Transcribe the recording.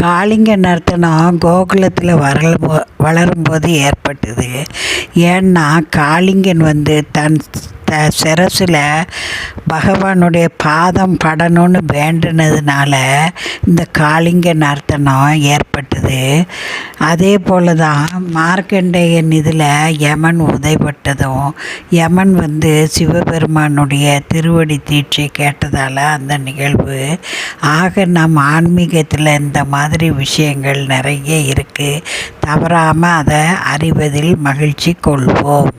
காளிங்க நர்த்தனம் கோகுலத்தில் வரல வளரும்போது ஏற்பட்டது. ஏன்னா காளிங்கன் வந்து தன் த சிரசில் பகவானுடைய பாதம் படணும்னு வேண்டினதுனால இந்த காளிங்க நர்த்தனம் ஏற்பட்டது. அதே போல் தான் மார்க்கண்டேயன் இதில் யமன் உதைப்பட்டதும் யமன் வந்து சிவபெருமானுடைய திருவடி தீட்சை கேட்டதால் அந்த நிகழ்வு. ஆக நம் ஆன்மீகத்தில் இந்த மாதிரி விஷயங்கள் நிறைய இருக்குது தவறாமல் அதை அறிவதில் மகிழ்ச்சி கொள்வோம்.